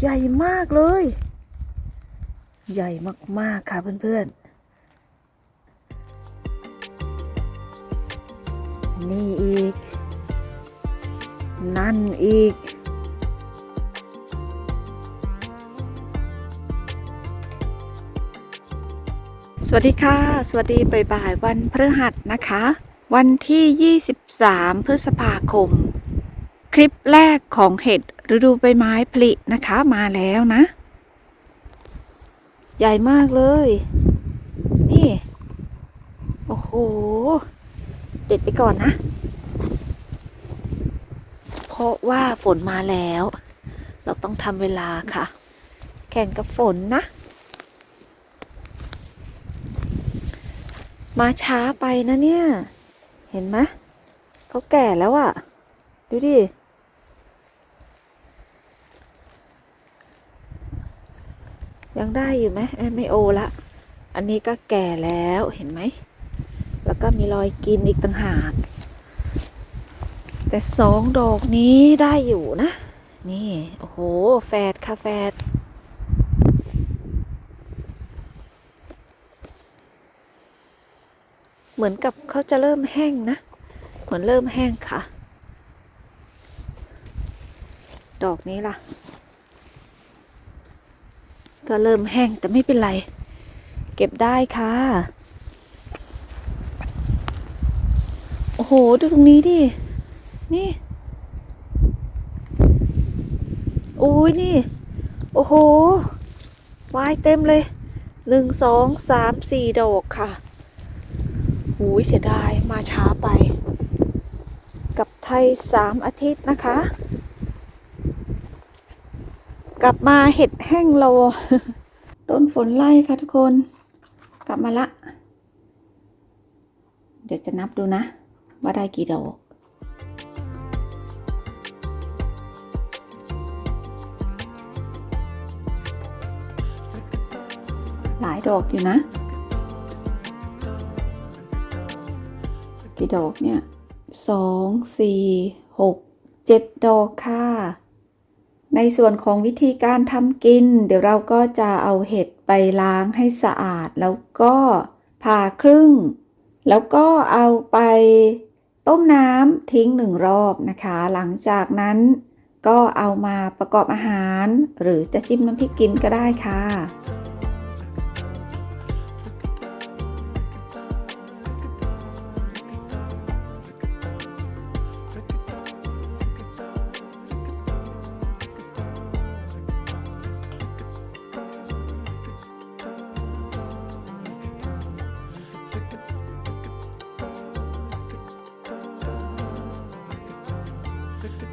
ใหญ่มากเลย ใหญ่มาก ๆ ค่ะเพื่อน ๆ นี่อีก นั่นอีก สวัสดีค่ะ สวัสดีบ่ายๆวันพฤหัสนะคะ วันที่ 23 พฤษภาคม คลิปแรกของเห็ดฤดูใบไม้ผลินะคะมาแล้วนะ ใหญ่มากเลย นี่ โอ้โห เด็ดไปก่อนนะ เพราะว่าฝนมาแล้ว เราต้องทำเวลาค่ะ แข่งกับฝนนะ มาช้าไปนะเนี่ย เห็นไหมเขาแก่แล้วอะ่ะ ดูดิ ยังได้อยู่ไหมไม่โอละ อันนี้ก็แก่แล้วเห็นไหม แล้วก็มีรอยกินอีกต่างหาก แต่สองดอกนี้ได้อยู่นะ นี่ โอ้โห แฝดค่ะแฝดเหมือนกับเขาจะเริ่มแห้งนะ เหมือนเริ่มแห้งค่ะ ดอกนี้ล่ะ ก็เริ่มแห้งแต่ไม่เป็นไร เก็บได้ค่ะ โอ้โห ดูตรงนี้ดิ นี่โอ้ยนี่ โอ้โหวายเต็มเลยหนึ่งสองสามสี่ดอกค่ะหูยเสียดายมาช้าไป กับไทยสามอาทิตย์นะคะ กลับมาเห็ดแห้งโลโดนฝนไล่ค่ะทุกคน กลับมาละ เดี๋ยวจะนับดูนะ ว่าได้กี่ดอกหลายดอกอยู่นะ กี่ดอกเนี่ยสองสี่หกเจ็ดดอกค่ะ ในส่วนของวิธีการทำกิน เดี๋ยวเราก็จะเอาเห็ดไปล้างให้สะอาด แล้วก็ผ่าครึ่ง แล้วก็เอาไปต้มน้ำทิ้งหนึ่งรอบนะคะ หลังจากนั้นก็เอามาประกอบอาหาร หรือจะจิ้มน้ำพริกกินก็ได้ค่ะ Check it.